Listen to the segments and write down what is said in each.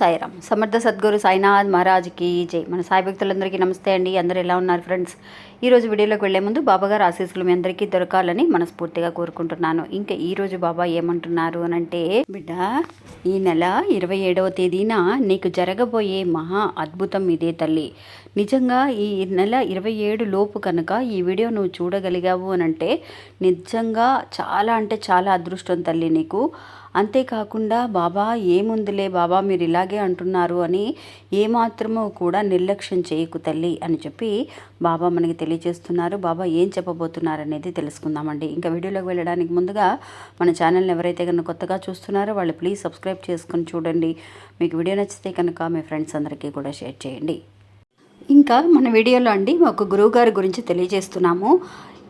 సాయిరామ్. సమర్థ సద్గురు సాయినాథ్ మహారాజ్కి జై. మన సాయి భక్తులందరికీ నమస్తే అండి. అందరూ ఎలా ఉన్నారు ఫ్రెండ్స్? ఈరోజు వీడియోలోకి వెళ్ళే ముందు బాబాగారు ఆశీస్సులు మీ అందరికీ దొరకాలని మనస్ఫూర్తిగా కోరుకుంటున్నాను. ఇంకా ఈరోజు బాబా ఏమంటున్నారు అని అంటే బిడ్డ ఈ నెల ఇరవై ఏడవ తేదీన నీకు జరగబోయే మహా అద్భుతం ఇదే తల్లి. నిజంగా ఈ నెల ఇరవై ఏడు లోపు కనుక ఈ వీడియో నువ్వు చూడగలిగావు అని అంటే నిజంగా చాలా అంటే చాలా అదృష్టం తల్లి నీకు. అంతేకాకుండా బాబా ఏముందిలే బాబా మీరు ఇలాగే అంటున్నారు అని ఏమాత్రమో కూడా నిర్లక్ష్యం చేయకు తల్లి అని చెప్పి బాబా మనకి తెలియజేస్తున్నారు. బాబా ఏం చెప్పబోతున్నారు అనేది తెలుసుకుందామండి. ఇంకా వీడియోలోకి వెళ్ళడానికి ముందుగా మన ఛానల్ని ఎవరైతే కనుక కొత్తగా చూస్తున్నారో వాళ్ళు ప్లీజ్ సబ్స్క్రైబ్ చేసుకొని చూడండి. మీకు వీడియో నచ్చితే కనుక మీ ఫ్రెండ్స్ అందరికీ కూడా షేర్ చేయండి. ఇంకా మన వీడియోలో అండి ఒక గురువు గారి గురించి తెలియజేస్తున్నాము.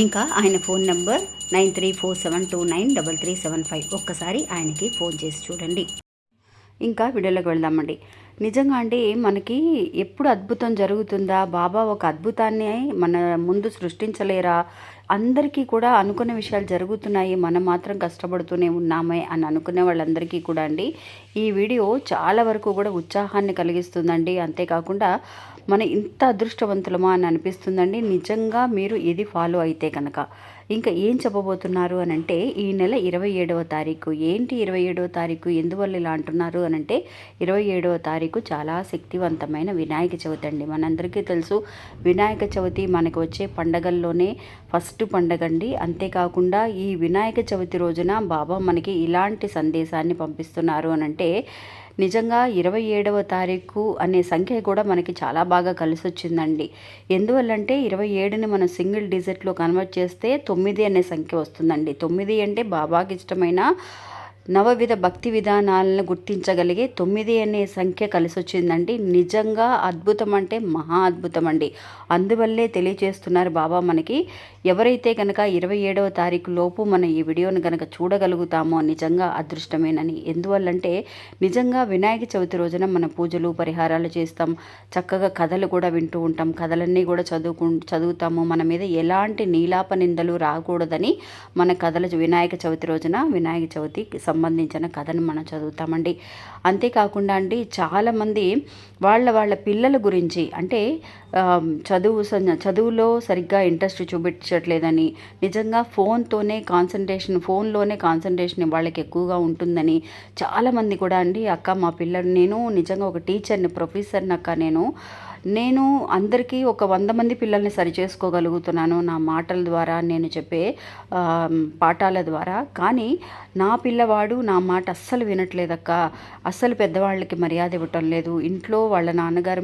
ఇంకా ఆయన phone number nine three four seven two nine double three seven five ఒక్కసారి ఆయనకి ఫోన్ చేసి చూడండి. ఇంకా వీడియోలోకి వెళ్దామండి. నిజంగా అండి మనకి ఎప్పుడు అద్భుతం జరుగుతుందా? బాబా ఒక అద్భుతాన్ని మన ముందు సృష్టించలేరా? అందరికీ కూడా అనుకున్న విషయాలు జరుగుతున్నాయి. మనం మాత్రం కష్టపడుతూనే ఉన్నామే అని అనుకునే వాళ్ళందరికీ కూడా అండి. ఈ వీడియో చాలా వరకు కూడా ఉత్సాహాన్ని కలిగిస్తుందండి. అంతేకాకుండా మన ఇంత అదృష్టవంతులమా అని అనిపిస్తుందండి. నిజంగా మీరు ఇది ఫాలో అయితే కనుక ఇంకా ఏం చెప్పబోతున్నారు అని అంటే ఈ నెల ఇరవై ఏడవ తారీఖు. ఏంటి ఇరవై ఏడవ తారీఖు? ఎందువల్ల ఇలా అంటున్నారు అని అంటే ఇరవై ఏడవ తారీఖు చాలా శక్తివంతమైన వినాయక చవితి అండి. మనందరికీ తెలుసు వినాయక చవితి మనకు వచ్చే పండగల్లోనే ఫస్ట్ పండగ అండి. అంతేకాకుండా ఈ వినాయక చవితి రోజున బాబా మనకి ఇలాంటి సందేశాన్ని పంపిస్తున్నారు అని అంటే నిజంగా ఇరవై ఏడవ తారీఖు అనే సంఖ్య కూడా మనకి చాలా బాగా కలిసి వచ్చిందండి ఎందువల్లంటే ఇరవై ఏడుని మనం సింగిల్ డిజిట్లో కన్వర్ట్ చేస్తే తొమ్మిది అనే సంఖ్య వస్తుందండి. తొమ్మిది అంటే బాబాకి ఇష్టమైన నవవిధ భక్తి విధానాలను గుర్తించగలిగే తొమ్మిది అనే సంఖ్య కలిసి వచ్చిందండి నిజంగా అద్భుతం అంటే మహా అద్భుతం అండి అందువల్లే తెలియజేస్తున్నారు బాబా మనకి. ఎవరైతే కనుక ఇరవై ఏడవ తారీఖు లోపు మనం ఈ వీడియోను కనుక చూడగలుగుతామో నిజంగా అదృష్టమేనని. ఎందువల్లంటే నిజంగా వినాయక చవితి రోజున మన పూజలు పరిహారాలు చేస్తాం. చక్కగా కథలు కూడా వింటూ ఉంటాం. కథలన్నీ కూడా చదువుకు చదువుతాము. మన మీద ఎలాంటి నీలాప నిందలు రాకూడదని మన కథలు వినాయక చవితి రోజున వినాయక చవితికి సంబంధించిన కథను మనం చదువుతామండి. అంతేకాకుండా అండి చాలామంది వాళ్ళ వాళ్ళ పిల్లల గురించి అంటే చదువు చదువులో సరిగ్గా ఇంట్రెస్ట్ చూపించట్లేదని నిజంగా ఫోన్తోనే కాన్సన్ట్రేషన్ ఫోన్లోనే కాన్సన్ట్రేషన్ వాళ్ళకి ఎక్కువగా ఉంటుందని చాలామంది కూడా అండి అక్క మా పిల్లలు నేను నిజంగా ఒక టీచర్ని ప్రొఫెసర్ని అక్క నేను నేను అందరికీ ఒక వంద మంది పిల్లల్ని సరి చేసుకోగలుగుతున్నాను నా మాటల ద్వారా నేను చెప్పే పాఠాల ద్వారా. కానీ నా పిల్లవాడు నా మాట అస్సలు వినట్లేదక్క. అస్సలు పెద్దవాళ్ళకి మర్యాద ఇవ్వటం లేదు. ఇంట్లో వాళ్ళ నాన్నగారు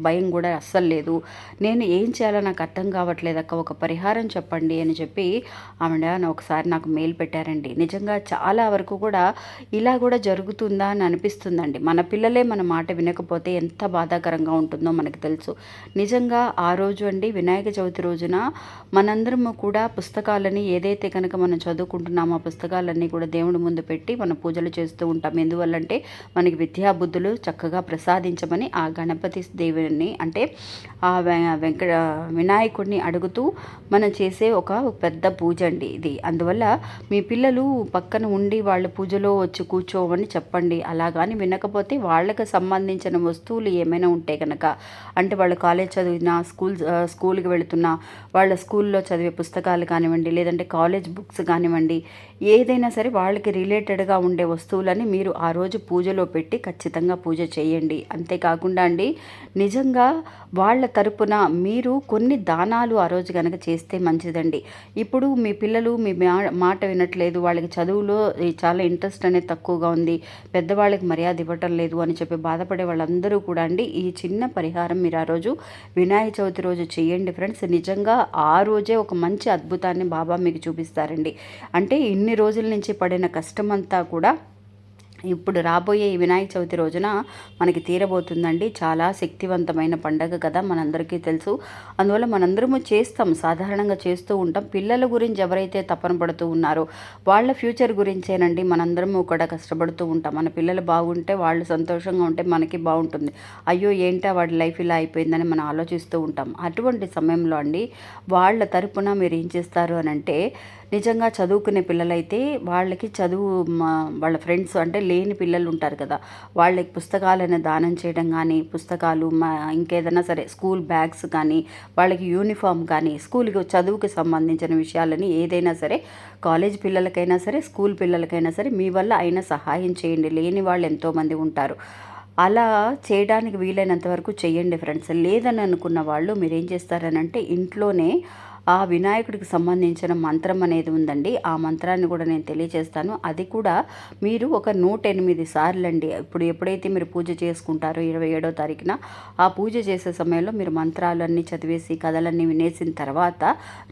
భయం కూడా అస్సలు లేదు. నేను ఏం చేయాలో నాకు అర్థం కావట్లేదక్క. ఒక పరిహారం చెప్పండి అని చెప్పి ఆవిడ ఒకసారి నాకు మెయిల్ పెట్టారండి. నిజంగా చాలా వరకు కూడా ఇలా కూడా జరుగుతుందా అని అనిపిస్తుందండి. మన పిల్లలే మన మాట వినకపోతే ఎంత బాధాకరంగా ఉంటుంది. మనకు తెలుసు. నిజంగా ఆ రోజు అండి వినాయక చవితి రోజున మనందరము కూడా పుస్తకాలని ఏదైతే కనుక మనం చదువుకుంటున్నామో ఆ పుస్తకాలన్నీ కూడా దేవుడి ముందు పెట్టి మనం పూజలు చేస్తూ ఉంటాం. ఎందువల్లంటే మనకి విద్యాబుద్ధులు చక్కగా ప్రసాదించమని ఆ గణపతి దేవుని అంటే ఆ వెంకట వినాయకుడిని అడుగుతూ మనం చేసే ఒక పెద్ద పూజ అండి ఇది. అందువల్ల మీ పిల్లలు పక్కన ఉండి వాళ్ళ పూజలో వచ్చి కూర్చోవని చెప్పండి. అలాగాని వినకపోతే వాళ్ళకి సంబంధించిన వస్తువులు ఏమైనా ఉంటే కనుక అంటే వాళ్ళు కాలేజ్ చదివిన స్కూల్ స్కూల్కి వెళుతున్న వాళ్ళ స్కూల్లో చదివే పుస్తకాలు కానివ్వండి లేదంటే కాలేజ్ బుక్స్ కానివ్వండి ఏదైనా సరే వాళ్ళకి రిలేటెడ్గా ఉండే వస్తువులని మీరు ఆ రోజు పూజలో పెట్టి ఖచ్చితంగా పూజ చేయండి. అంతేకాకుండా అండి నిజంగా వాళ్ళ తరపున మీరు కొన్ని దానాలు ఆ రోజు కనుక చేస్తే మంచిదండి. ఇప్పుడు మీ పిల్లలు మీ మాట వినట్లేదు వాళ్ళకి చదువులో చాలా ఇంట్రెస్ట్ అనేది తక్కువగా ఉంది పెద్దవాళ్ళకి మర్యాద ఇవ్వటం లేదు అని చెప్పి బాధపడే వాళ్ళందరూ కూడా అండి ఈ చిన్న పరిహారం మీరు ఆ రోజు వినాయక చవితి రోజు చేయండి ఫ్రెండ్స్ నిజంగా ఆ రోజే ఒక మంచి అద్భుతాన్ని బాబా మీకు చూపిస్తారండి. అంటే ఇన్ని రోజుల నుంచి పడిన కష్టమంతా కూడా ఇప్పుడు రాబోయే ఈ వినాయక చవితి రోజున మనకి తీరబోతుందండి. చాలా శక్తివంతమైన పండగ కదా మనందరికీ తెలుసు. అందువల్ల మనందరము చేస్తాం. సాధారణంగా చేస్తూ ఉంటాం. పిల్లల గురించి ఎవరైతే తపన పడుతూ ఉన్నారో వాళ్ళ ఫ్యూచర్ గురించేనండి మనందరము కూడా కష్టపడుతూ ఉంటాం. మన పిల్లలు బాగుంటే వాళ్ళు సంతోషంగా ఉంటే మనకి బాగుంటుంది. అయ్యో ఏంటా వాడి లైఫ్ ఇలా అయిపోయిందని మనం ఆలోచిస్తూ ఉంటాం. అటువంటి సమయంలో అండి వాళ్ళ తరపున మీరు ఏం చేస్తారు అని అంటే నిజంగా చదువుకునే పిల్లలైతే వాళ్ళకి చదువు వాళ్ళ ఫ్రెండ్స్ అంటే లేని పిల్లలు ఉంటారు కదా. వాళ్ళకి పుస్తకాలను దానం చేయడం కానీ పుస్తకాలు మా ఇంకేదైనా సరే స్కూల్ బ్యాగ్స్ కానీ వాళ్ళకి యూనిఫామ్ కానీ స్కూల్కి చదువుకి సంబంధించిన విషయాలని ఏదైనా సరే కాలేజ్ పిల్లలకైనా సరే స్కూల్ పిల్లలకైనా సరే మీ వల్ల అయినా సహాయం చేయండి. లేని వాళ్ళు ఎంతోమంది ఉంటారు. అలా చేయడానికి వీలైనంత వరకు చేయండి ఫ్రెండ్స్. లేదని అనుకున్న వాళ్ళు మీరు ఏం చేస్తారనంటే ఇంట్లోనే ఆ వినాయకుడికి సంబంధించిన మంత్రం అనేది ఉందండి. ఆ మంత్రాన్ని కూడా నేను తెలియజేస్తాను. అది కూడా మీరు ఒక నూట ఎనిమిది సార్లు అండి ఇప్పుడు ఎప్పుడైతే మీరు పూజ చేసుకుంటారో ఇరవై ఏడో తారీఖున ఆ పూజ చేసే సమయంలో మీరు మంత్రాలన్నీ చదివేసి కథలన్నీ వినేసిన తర్వాత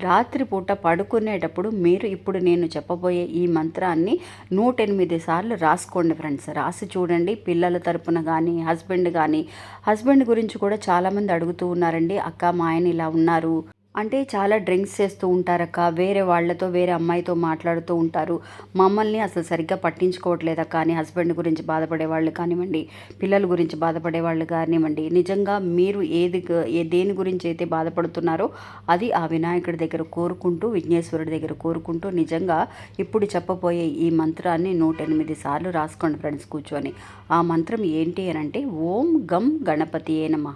రాత్రిపూట పడుకునేటప్పుడు మీరు ఇప్పుడు నేను చెప్పబోయే ఈ మంత్రాన్ని నూట ఎనిమిది సార్లు రాసుకోండి ఫ్రెండ్స్. రాసి చూడండి. పిల్లల తరపున కానీ హస్బెండ్ కానీ హస్బెండ్ గురించి కూడా చాలామంది అడుగుతూ ఉన్నారండి. అక్క మా ఆయన ఇలా ఉన్నారు. అంటే చాలా డ్రింక్స్ చేస్తూ ఉంటారక్క. వేరే వాళ్ళతో వేరే అమ్మాయితో మాట్లాడుతూ ఉంటారు. మమ్మల్ని అసలు సరిగ్గా పట్టించుకోవట్లేదా? కానీ హస్బెండ్ గురించి బాధపడే వాళ్ళు కానివ్వండి పిల్లల గురించి బాధపడే వాళ్ళు కానివ్వండి నిజంగా మీరు ఏది ఏ దేని గురించి అయితే బాధపడుతున్నారో అది ఆ వినాయకుడి దగ్గర కోరుకుంటూ విఘ్నేశ్వరుడి దగ్గర కోరుకుంటూ నిజంగా ఇప్పుడు చెప్పబోయే ఈ మంత్రాన్ని నూట ఎనిమిది సార్లు రాసుకోండి ఫ్రెండ్స్ కూర్చొని. ఆ మంత్రం ఏంటి అని అంటే ఓం గం గణపతి ఏ నమ.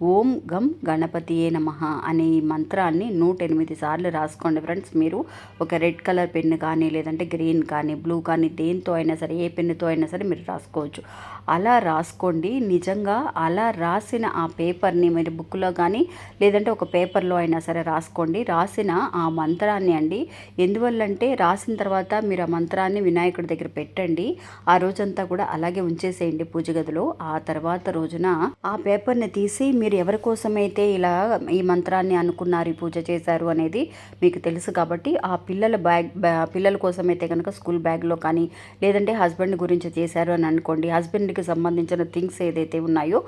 ఓం గం గణపతియే నమ అనే ఈ మంత్రాన్ని నూట ఎనిమిది సార్లు రాసుకోండి ఫ్రెండ్స్. మీరు ఒక రెడ్ కలర్ పెన్ను కానీ లేదంటే గ్రీన్ కానీ బ్లూ కానీ దేంతో అయినా సరే ఏ పెన్నుతో అయినా సరే మీరు రాసుకోవచ్చు. అలా రాసుకోండి. నిజంగా అలా రాసిన ఆ పేపర్ని మీరు బుక్లో కానీ లేదంటే ఒక పేపర్లో అయినా సరే రాసుకోండి. రాసిన ఆ మంత్రాన్ని అండి. ఎందువల్లంటే రాసిన తర్వాత మీరు ఆ మంత్రాన్ని వినాయకుడి దగ్గర పెట్టండి. ఆ రోజంతా కూడా అలాగే ఉంచేసేయండి పూజ గదిలో. ఆ తర్వాత రోజున ఆ పేపర్ని తీసి మీరు ఎవరి కోసమైతే ఇలా ఈ మంత్రాన్ని అనుకున్నారు ఈ పూజ చేశారు అనేది మీకు తెలుసు కాబట్టి ఆ పిల్లల బ్యాగ్ పిల్లల కోసం అయితే కనుక స్కూల్ బ్యాగ్లో కానీ లేదంటే హస్బెండ్ గురించి చేశారు అని అనుకోండి హస్బెండ్కి సంబంధించిన థింగ్స్ ఏదైతే ఉన్నాయో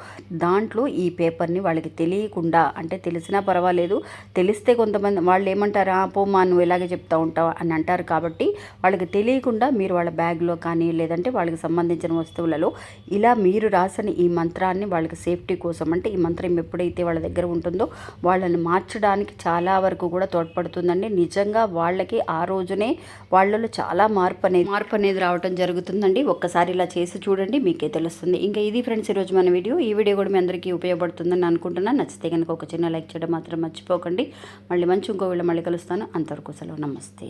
దాంట్లో ఈ పేపర్ని వాళ్ళకి తెలియకుండా అంటే తెలిసినా పర్వాలేదు తెలిస్తే కొంతమంది వాళ్ళు ఏమంటారా పోమా నువ్వు ఇలాగే చెప్తా ఉంటావు అని అంటారు కాబట్టి వాళ్ళకి తెలియకుండా మీరు వాళ్ళ బ్యాగ్లో కానీ లేదంటే వాళ్ళకి సంబంధించిన వస్తువులలో ఇలా మీరు రాసిన ఈ మంత్రాన్ని వాళ్ళకి సేఫ్టీ కోసం అంటే ఈ మంత్రం ఆరోగ్యం ఎప్పుడైతే వాళ్ళ దగ్గర ఉంటుందో వాళ్ళని మార్చడానికి చాలా వరకు కూడా తోడ్పడుతుందండి. నిజంగా వాళ్ళకి ఆ రోజునే వాళ్ళలో చాలా మార్పు అనేది మార్పు అనేది రావడం జరుగుతుందండి. ఒక్కసారి ఇలా చేసి చూడండి మీకే తెలుస్తుంది. ఇంకా ఇది ఫ్రెండ్స్ ఈరోజు మన వీడియో. ఈ వీడియో కూడా మీ అందరికీ ఉపయోగపడుతుందని అనుకుంటున్నాను నచ్చితే కనుక ఒక చిన్న లైక్ చేయడం మాత్రం మర్చిపోకండి. మళ్ళీ మంచి ఇంకో వీళ్ళు మళ్ళీ కలుస్తాను. అంతవరకు సెలవు. నమస్తే.